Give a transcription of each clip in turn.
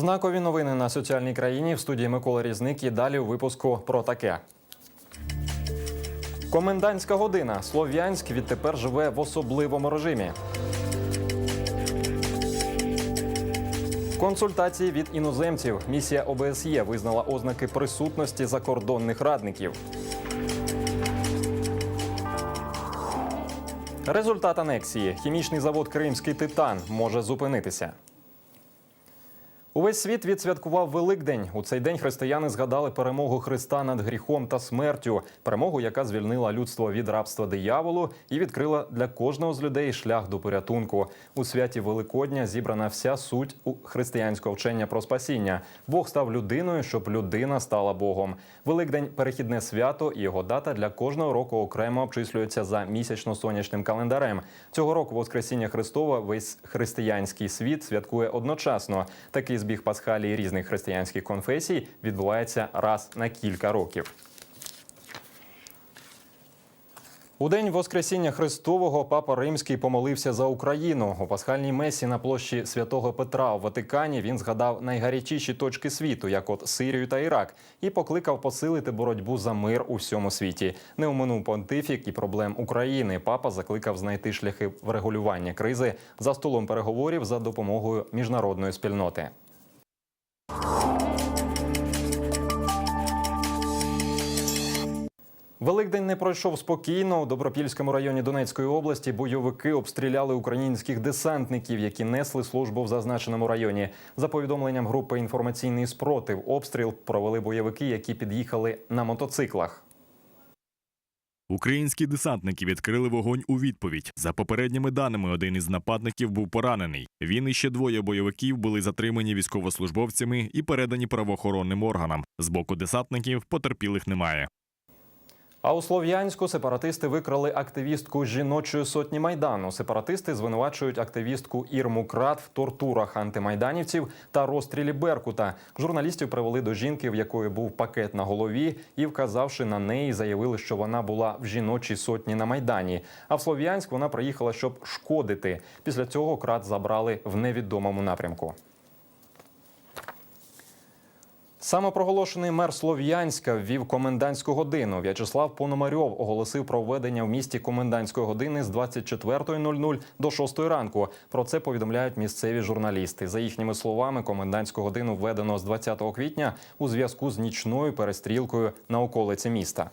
Знакові новини на соціальній країні в студії Микола Різник і далі у випуску про таке. Комендантська година. Слов'янськ відтепер живе в особливому режимі. Консультації від іноземців. Місія ОБСЄ визнала ознаки присутності закордонних радників. Результат анексії. Хімічний завод Кримський титан може зупинитися. Увесь світ відсвяткував Великдень. У цей день християни згадали перемогу Христа над гріхом та смертю, перемогу, яка звільнила людство від рабства дияволу і відкрила для кожного з людей шлях до порятунку. У святі Великодня зібрана вся суть у християнського вчення про спасіння. Бог став людиною, щоб людина стала Богом. Великдень перехідне свято, і його дата для кожного року окремо обчислюється за місячно-сонячним календарем. Цього року Воскресіння Христова весь християнський світ святкує одночасно. Такий збіг пасхалії різних християнських конфесій відбувається раз на кілька років. У день Воскресіння Христового папа Римський помолився за Україну. У пасхальній месі на площі святого Петра у Ватикані він згадав найгарячіші точки світу, як от Сирію та Ірак, і покликав посилити боротьбу за мир у всьому світі. Не оминув понтифік і проблем України. Папа закликав знайти шляхи врегулювання кризи за столом переговорів за допомогою міжнародної спільноти. Великдень не пройшов спокійно. У Добропільському районі Донецької області бойовики обстріляли українських десантників, які несли службу в зазначеному районі. За повідомленням групи інформаційний спротив, обстріл провели бойовики, які під'їхали на мотоциклах. Українські десантники відкрили вогонь у відповідь. За попередніми даними, один із нападників був поранений. Він і ще двоє бойовиків були затримані військовослужбовцями і передані правоохоронним органам. З боку десантників потерпілих немає. А у Слов'янську сепаратисти викрали активістку жіночої сотні майдану. Сепаратисти звинувачують активістку Ірму Крат в тортурах антимайданівців та розстрілі Беркута. Журналістів привели до жінки, в якої був пакет на голові, і, вказавши на неї, заявили, що вона була в жіночій сотні на майдані. А в Слов'янськ вона приїхала, щоб шкодити. Після цього крат забрали в невідомому напрямку. Самопроголошений мер Слов'янська ввів комендантську годину. В'ячеслав Пономарьов оголосив про введення в місті комендантської години з 24.00 до 6 ранку. Про це повідомляють місцеві журналісти. За їхніми словами, комендантську годину введено з 20 квітня у зв'язку з нічною перестрілкою на околиці міста.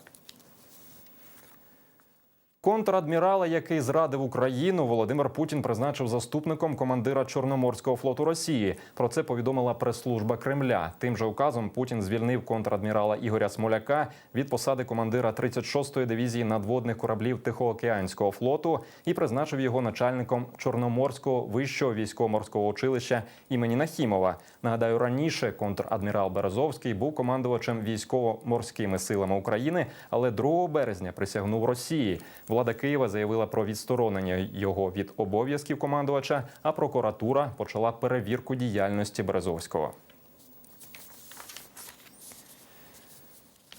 Контрадмірала, який зрадив Україну, Володимир Путін призначив заступником командира Чорноморського флоту Росії. Про це повідомила прес-служба Кремля. Тим же указом Путін звільнив контрадмірала Ігоря Смоляка від посади командира 36-ї дивізії надводних кораблів Тихоокеанського флоту і призначив його начальником Чорноморського вищого військово-морського училища імені Нахімова. Нагадаю, раніше контрадмірал Березовський був командувачем військово-морськими силами України, але 2 березня присягнув Росії. Влада Києва заявила про відсторонення його від обов'язків командувача, а прокуратура почала перевірку діяльності Березовського.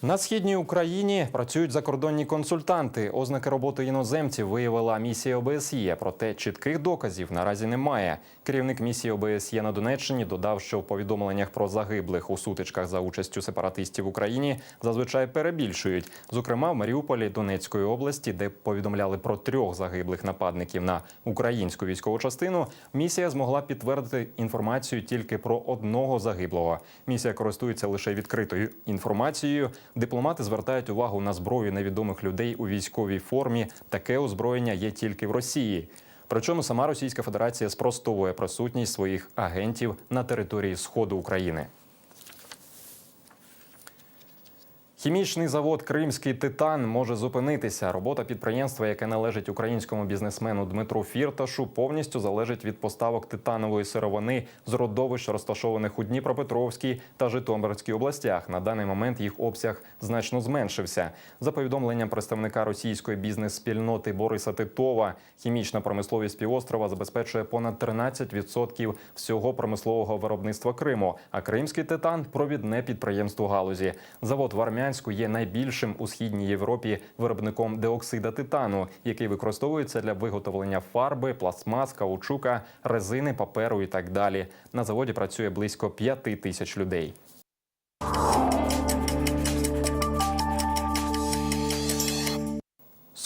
На східній Україні працюють закордонні консультанти. Ознаки роботи іноземців виявила місія ОБСЄ. Проте чітких доказів наразі немає. Керівник місії ОБСЄ на Донеччині додав, що в повідомленнях про загиблих у сутичках за участю сепаратистів в Україні зазвичай перебільшують. Зокрема, в Маріуполі Донецької області, де повідомляли про трьох загиблих нападників на українську військову частину. Місія змогла підтвердити інформацію тільки про одного загиблого. Місія користується лише відкритою інформацією. Дипломати звертають увагу на зброю невідомих людей у військовій формі. Таке озброєння є тільки в Росії. Причому сама Російська Федерація спростовує присутність своїх агентів на території сходу України. Хімічний завод Кримський титан може зупинитися. Робота підприємства, яке належить українському бізнесмену Дмитру Фірташу, повністю залежить від поставок титанової сировини з родовищ, розташованих у Дніпропетровській та Житомирській областях. На даний момент їх обсяг значно зменшився. За повідомленням представника російської бізнес-спільноти Бориса Титова, хімічна промисловість півострова забезпечує понад 13% всього промислового виробництва Криму. А кримський титан провідне підприємство галузі. Завод в Армяні Слов'янську є найбільшим у східній Європі виробником диоксида титану, який використовується для виготовлення фарби, пластмас, каучука, резини, паперу і так далі. На заводі працює близько п'яти тисяч людей.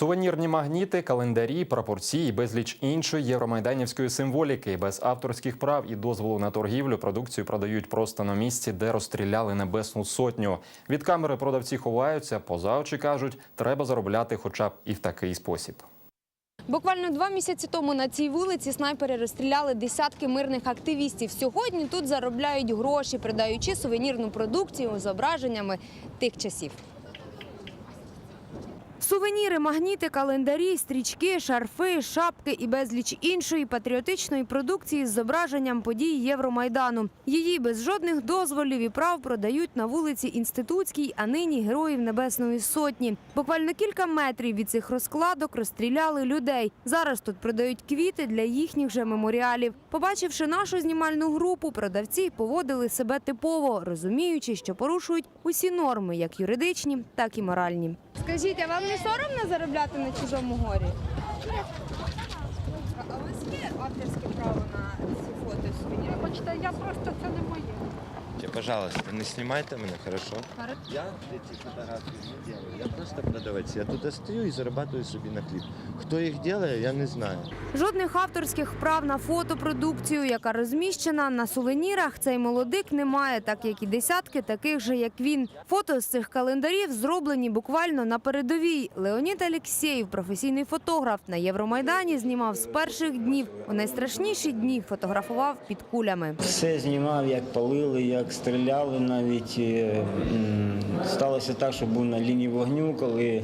Сувенірні магніти, календарі, прапорці і безліч іншої євромайданівської символіки. Без авторських прав і дозволу на торгівлю продукцію продають просто на місці, де розстріляли небесну сотню. Від камери продавці ховаються, поза очі кажуть, треба заробляти хоча б і в такий спосіб. Буквально два місяці тому на цій вулиці снайпери розстріляли десятки мирних активістів. Сьогодні тут заробляють гроші, продаючи сувенірну продукцію зображеннями тих часів. Сувеніри, магніти, календарі, стрічки, шарфи, шапки і безліч іншої патріотичної продукції з зображенням подій Євромайдану. Її без жодних дозволів і прав продають на вулиці Інститутській, а нині Героїв Небесної Сотні. Буквально кілька метрів від цих розкладок розстріляли людей. Зараз тут продають квіти для їхніх же меморіалів. Побачивши нашу знімальну групу, продавці поводили себе типово, розуміючи, що порушують усі норми, як юридичні, так і моральні. Скажіть, а вам не соромно заробляти на чужому горі? А у вас є авторське право на ці фото сувеніри? Вибачте, я просто це не моє. Пожалуйста, не снимайте меня, хорошо? Я эти фотографии не делаю. Я просто продавец. Я тут стою и зарабатываю собі на хліб. Хто їх делає, я не знаю. Жодних авторських прав на фотопродукцію, яка розміщена на сувенірах, цей молодик не має, так як і десятки таких же, як він. Фото з цих календарів зроблені буквально на передовій. Леонід Алєксєєв, професійний фотограф на Євромайдані, знімав з перших днів. У найстрашніші дні фотографував під кулями. Все знімав, як палили, як стріляли навіть. Е, Сталося так, що був на лінії вогню, коли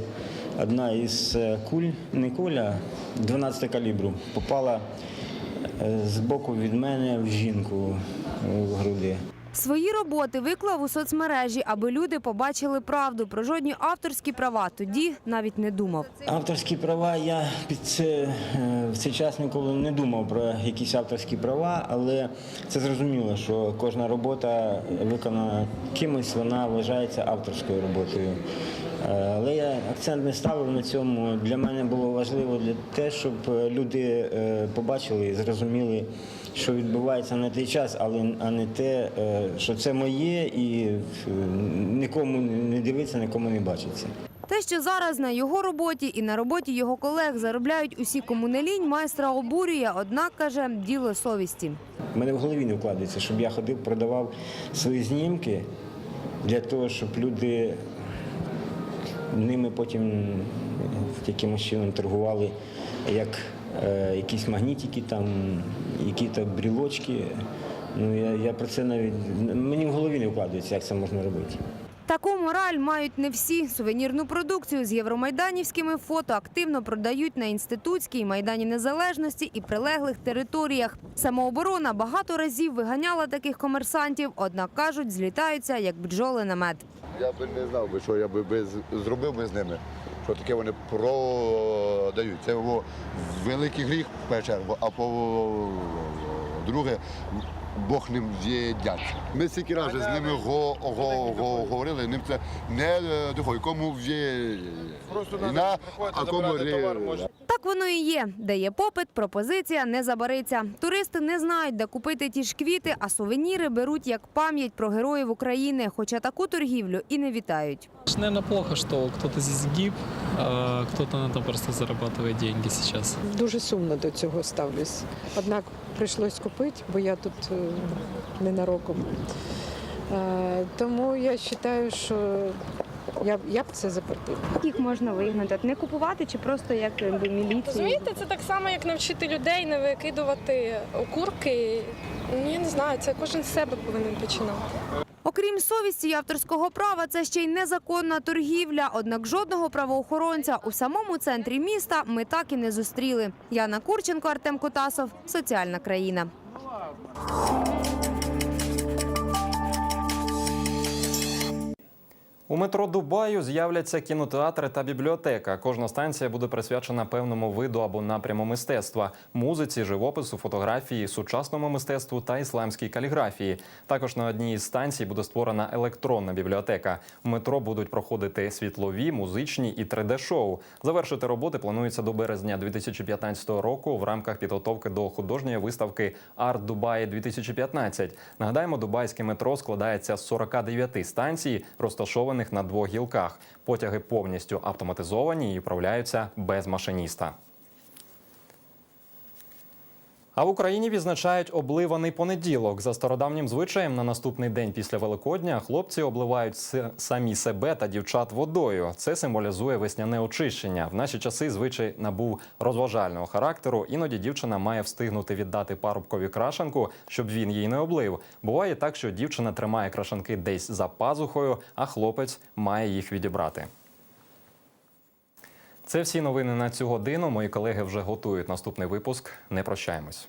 одна із е, куль, не куля, 12 калібру, попала е, з боку від мене в жінку в груди. Свої роботи виклав у соцмережі, аби люди побачили правду. Про жодні авторські права тоді навіть не думав. Авторські права я під це е, в цей час ніколи не думав про якісь авторські права, але це зрозуміло, що кожна робота виконана кимось, вона вважається авторською роботою. Е, Але я акцент не ставив на цьому. Для мене було важливо для те, щоб е, люди е, побачили і зрозуміли, що відбувається на той час, але а не те, що це моє і нікому не дивиться, нікому не бачиться. Те, що зараз на його роботі і на роботі його колег заробляють усі кому не лінь, майстра обурює, однак каже, діло совісті. У мене в голові не вкладається, щоб я ходив, продавав свої знімки для того, щоб люди ними потім якимось чином торгували як е, якісь магнітики, там, які-то брілочки. Ну, я, я про це навіть мені в голові не вкладається, як це можна робити. Таку мораль мають не всі. Сувенірну продукцію з євромайданівськими фото активно продають на інститутській майдані незалежності і прилеглих територіях. Самооборона багато разів виганяла таких комерсантів, однак кажуть, злітаються як бджоли на мед. Я би не знав би, що я би без, зробив би з ними, що таке вони продають. Це великий гріх першу чергу, а по-друге, Бог ним з'їдяться. Ми стільки разів з ними го, го, го, говорили, ним це не е, доходить, кому є війна, а кому ре- Так воно і є. Де є попит, пропозиція не забариться. Туристи не знають, де купити ті ж квіти, а сувеніри беруть як пам'ять про героїв України, хоча таку торгівлю і не вітають. Наверное, плохо, что кто-то здесь гиб, а кто-то на этом просто зарабатывает деньги сейчас. Дуже сумно до цього ставлюсь. Однак прийшлось купити, бо я тут е, ненароком. Е, Тому я вважаю, що я, б- я б це запретила. Їх можна вигнати, не купувати чи просто як міліцію. Розумієте, це так само, як навчити людей не викидувати окурки. Ну, я не знаю, це кожен з себе повинен починати. Окрім совісті й авторського права, це ще й незаконна торгівля. Однак жодного правоохоронця у самому центрі міста ми так і не зустріли. Яна Курченко, Артем Котасов, соціальна країна. У метро Дубаю з'являться кінотеатри та бібліотека. Кожна станція буде присвячена певному виду або напряму мистецтва музиці, живопису, фотографії, сучасному мистецтву та ісламській каліграфії. Також на одній із станцій буде створена електронна бібліотека. У метро будуть проходити світлові, музичні і 3D-шоу. Завершити роботи планується до березня 2015 року в рамках підготовки до художньої виставки Арт Дубаї 2015. Нагадаємо, дубайське метро складається з 49 станцій, розташованих на двох гілках. Потяги повністю автоматизовані і управляються без машиніста. А в Україні відзначають обливаний понеділок. За стародавнім звичаєм на наступний день після Великодня хлопці обливають самі себе та дівчат водою. Це символізує весняне очищення. В наші часи звичай набув розважального характеру. Іноді дівчина має встигнути віддати парубкові крашанку, щоб він її не облив. Буває так, що дівчина тримає крашанки десь за пазухою, а хлопець має їх відібрати. Це всі новини на цю годину. Мої колеги вже готують наступний випуск. Не прощаємось.